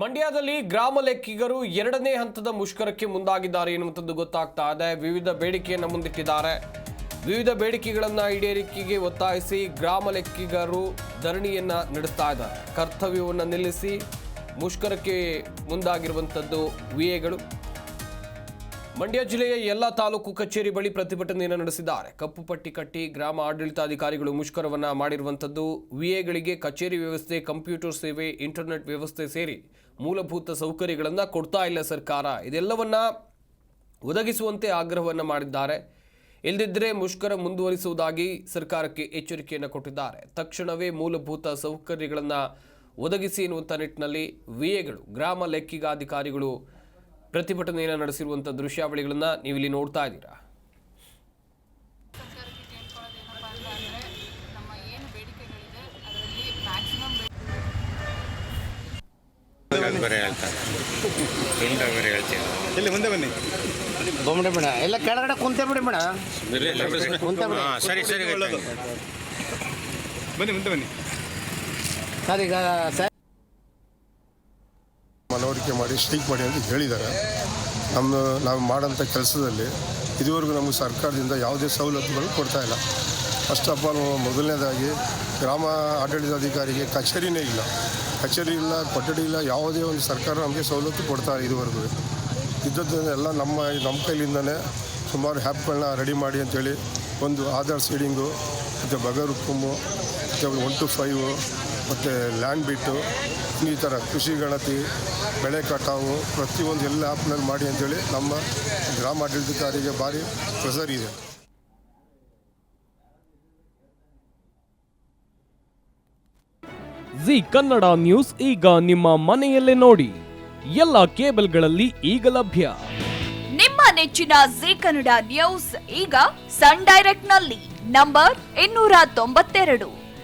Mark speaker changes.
Speaker 1: ಮಂಡ್ಯದಲ್ಲಿ ಗ್ರಾಮ ಲೆಕ್ಕಿಗರು ಎರಡನೇ ಹಂತದ ಮುಷ್ಕರಕ್ಕೆ ಮುಂದಾಗಿದ್ದಾರೆ ಎನ್ನುವಂಥದ್ದು ಗೊತ್ತಾಗ್ತಾ ಇದೆ. ವಿವಿಧ ಬೇಡಿಕೆಯನ್ನು ಮುಂದಿಟ್ಟಿದ್ದಾರೆ. ವಿವಿಧ ಬೇಡಿಕೆಗಳನ್ನು ಈಡೇರಿಕೆಗೆ ಒತ್ತಾಯಿಸಿ ಗ್ರಾಮ ಲೆಕ್ಕಿಗರು ಧರಣಿಯನ್ನು ನಡೆಸ್ತಾ ಇದ್ದಾರೆ. ಕರ್ತವ್ಯವನ್ನು ನಿಲ್ಲಿಸಿ ಮುಷ್ಕರಕ್ಕೆ ಮುಂದಾಗಿರುವಂಥದ್ದು ವಿಎಗಳು ಮಂಡ್ಯ ಜಿಲ್ಲೆಯ ಎಲ್ಲ ತಾಲೂಕು ಕಚೇರಿ ಬಳಿ ಪ್ರತಿಭಟನೆಯನ್ನು ನಡೆಸಿದ್ದಾರೆ. ಕಪ್ಪು ಪಟ್ಟಿ ಕಟ್ಟಿ ಗ್ರಾಮ ಆಡಳಿತಾಧಿಕಾರಿಗಳು ಮುಷ್ಕರವನ್ನ ಮಾಡಿರುವಂಥದ್ದು. ವಿಎಗಳಿಗೆ ಕಚೇರಿ ವ್ಯವಸ್ಥೆ, ಕಂಪ್ಯೂಟರ್ ಸೇವೆ, ಇಂಟರ್ನೆಟ್ ವ್ಯವಸ್ಥೆ ಸೇರಿ ಮೂಲಭೂತ ಸೌಕರ್ಯಗಳನ್ನು ಕೊಡ್ತಾ ಇಲ್ಲ ಸರ್ಕಾರ. ಇದೆಲ್ಲವನ್ನ ಒದಗಿಸುವಂತೆ ಆಗ್ರಹವನ್ನು ಮಾಡಿದ್ದಾರೆ. ಇಲ್ಲದಿದ್ದರೆ ಮುಷ್ಕರ ಮುಂದುವರಿಸುವುದಾಗಿ ಸರ್ಕಾರಕ್ಕೆ ಎಚ್ಚರಿಕೆಯನ್ನು ಕೊಟ್ಟಿದ್ದಾರೆ. ತಕ್ಷಣವೇ ಮೂಲಭೂತ ಸೌಕರ್ಯಗಳನ್ನು ಒದಗಿಸಿ ಎನ್ನುವಂಥ ನಿಟ್ಟಿನಲ್ಲಿ ವಿಎಗಳು, ಗ್ರಾಮ ಲೆಕ್ಕಿಗಾಧಿಕಾರಿಗಳು ಪ್ರತಿಭಟನೆಯನ್ನು ನಡೆಸಿರುವಂಥ ದೃಶ್ಯಾವಳಿಗಳನ್ನು ನೀವು ಇಲ್ಲಿ ನೋಡ್ತಾ ಇದ್ದೀರಾ?
Speaker 2: ಸರ್ಕಾರಕ್ಕೆ ಕೇಳ್ಕೊಳ್ಳೋದೇನಪ್ಪ ಅಂತ ಅಂದರೆ ನಮ್ಮ ಏನು ಬೇಡಿಕೆಗಳಿದೆ ಅದರಲ್ಲಿ ಮ್ಯಾಕ್ಸಿಮಮ್
Speaker 3: ಬೇರೆ ಹೇಳ್ತಾರೆ? ಇಲ್ಲ ಬೇರೆ
Speaker 4: ಇಲ್ಲಿ ಮುಂದೆ ಬನ್ನಿ.
Speaker 5: ಬಂದ್ಬಿಡಿ ಮೇಡ ಎಲ್ಲ ಕೆಳಗಡೆ ಕುಂತೆ ಬಿಡಿ ಮೇಡ ಕುಂತೆ ಬಿಡಿ.
Speaker 3: ಸರಿ ಸರಿ
Speaker 4: ಬನ್ನಿ ಮುಂದೆ ಬನ್ನಿ.
Speaker 5: ಸರಿ ಈಗ ಸರ್.
Speaker 6: ಮನವರಿಕೆ ಮಾಡಿ ಸ್ಟ್ರೈಕ್ ಮಾಡಿ ಅಂತ ಹೇಳಿದ್ದಾರೆ. ನಮ್ಮ ನಾವು ಮಾಡೋಂಥ ಕೆಲಸದಲ್ಲಿ ಇದುವರೆಗೂ ನಮಗೆ ಸರ್ಕಾರದಿಂದ ಯಾವುದೇ ಸವಲತ್ತುಗಳು ಕೊಡ್ತಾ ಇಲ್ಲ. ಫಸ್ಟ್ ಆಫ್ ಆಲ್ ಮೊದಲನೇದಾಗಿ ಗ್ರಾಮ ಆಡಳಿತಾಧಿಕಾರಿಗೆ ಕಚೇರಿನೇ ಇಲ್ಲ. ಕಚೇರಿ ಇಲ್ಲ, ಕೊಠಡಿ ಇಲ್ಲ, ಯಾವುದೇ ಒಂದು ಸರ್ಕಾರ ನಮಗೆ ಸವಲತ್ತು ಕೊಡ್ತಾ ಇಲ್ಲ ಇದುವರೆಗೂ. ಇದ್ದದ್ದನ್ನೆಲ್ಲ ನಮ್ಮ ನಮ್ಮ ಕೈಲಿಂದನೇ ಸುಮಾರು ಹ್ಯಾಪ್ಗಳನ್ನ ರೆಡಿ ಮಾಡಿ ಅಂತೇಳಿ ಒಂದು ಆಧಾರ್ ಸೀಡಿಂಗು, ಮತ್ತು ಬಗರ್ ಹುಕ್ಕುಮು ಮತ್ತು ಒನ್ ಟು ಫೈವು ಮತ್ತು ಲ್ಯಾಂಡ್ ಬಿಟ್ಟು ಈ ಥರ ಕೃಷಿ ಗಣತಿ ಬೆಳೆ ಕಟಾವು ಪ್ರತಿಯೊಂದು ಎಲ್ಲ ಆ್ಯಪ್ನಲ್ಲಿ ಮಾಡಿ ಅಂತೇಳಿ ನಮ್ಮ ಗ್ರಾಮ ಆಡಳಿತಾಧಿಕಾರಿಗೆ ಭಾರಿ ಪ್ರೆಸರ್ ಇದೆ.
Speaker 7: ಜಿ ಕನ್ನಡ ನ್ಯೂಸ್ ಈಗ ನಿಮ್ಮ ಮನೆಯಲ್ಲೇ ನೋಡಿ. ಎಲ್ಲ ಕೇಬಲ್ಗಳಲ್ಲಿ ಈಗ ಲಭ್ಯ.
Speaker 8: ನಿಮ್ಮ ನೆಚ್ಚಿನ ಜಿ ಕನ್ನಡ ನ್ಯೂಸ್ ಈಗ ಸನ್ ಡೈರೆಕ್ಟ್ನಲ್ಲಿ ನಂಬರ್ ಇನ್ನೂರ ತೊಂಬತ್ತೆರಡು.